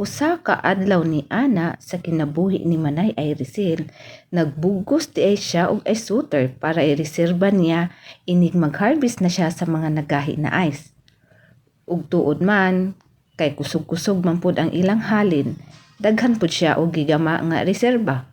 Usa ka adlaw ni Ana sa kinabuhi ni Manay Irisel, nagbugos di ay siya og ice shooter para ireserba niya inig mag-harvest na siya sa mga nagahi na ice. Ug tuod man, kay kusog-kusog man pud ang ilang halin, daghan pud siya og gigama nga reserba.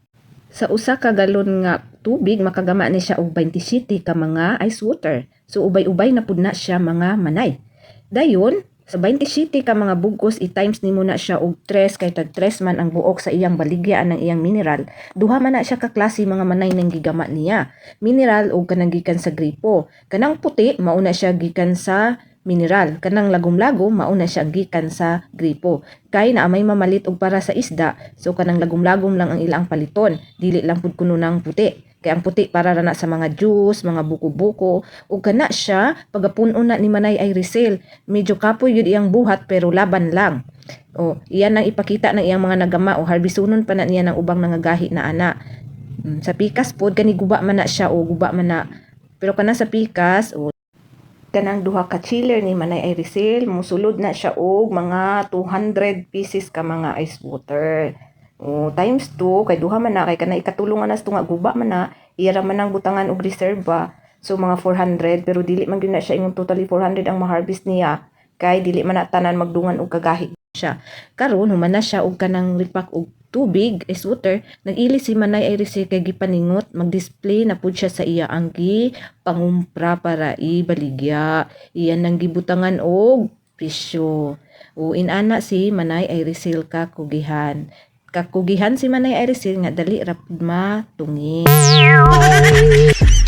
Sa usa ka galon nga tubig makagama ni siya og 27 ka mga ice water. So ubay-ubay na pud na siya mga manay. Dayon, sa 27 ka mga bugos i-times nimo na siya og 3 kay tag 3 man ang buok sa iyang baligya ng iyang mineral. Duha man na siya ka klase mga manay nang gigama niya. Mineral o kanang gikan sa gripo. Kanang puti mauna siya gikan sa mineral. Kanang lagom-lagom mauna siya gikan sa gripo. Kay na may mamalit og para sa isda, so kanang lagom-lagom lang ang ilang paliton. Dili lang pud kuno ng puti. Kay ang puti para ra na sa mga juice, mga buko-buko, ug kana siya pagapuno na ni Manay ay resale. Medyo kapoy yun iyang buhat pero laban lang. O, iyan ang ipakita ng iyang mga nagama o harbisunon pa na niya ng ubang nangagahi na ana. Mm, Sa pikas pod kani guba man na siya o guba man na. Pero kana sa pikas o kanang duha ka chiller ni Manay Irisel musulod na siya og mga 200 pieces ka mga ice water. O times 2 kay duha man na kay kana ikatulungan nas tunga guba man na iyara man ang butangan og reserba. So mga 400 pero dili man gyud na siya ingon totally 400 ang ma-harvest niya kay dili man na tanan magdungan og kagahi siya. Karon human na siya og kanang lipak og tubig is water nag-ili si Manay Irisel kay gipaningot mag-display na pud siya sa iya ang gi pangumpra para ibaligya. Iyan nang gibutangan og presyo. O inana si Manay Irisel kakugihan. Kakugihan si Manay Irisel nga dali ra pud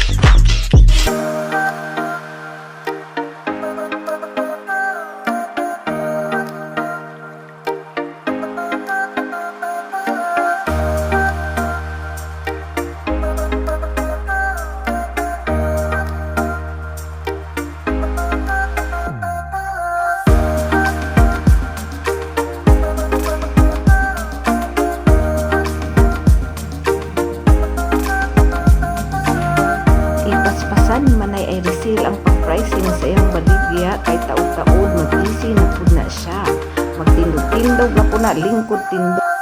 ang pang-pricing sa iyang baligya kay taod-taod mag-easy na pud na siya. Magtindog-tindog na po na lingkod tindog.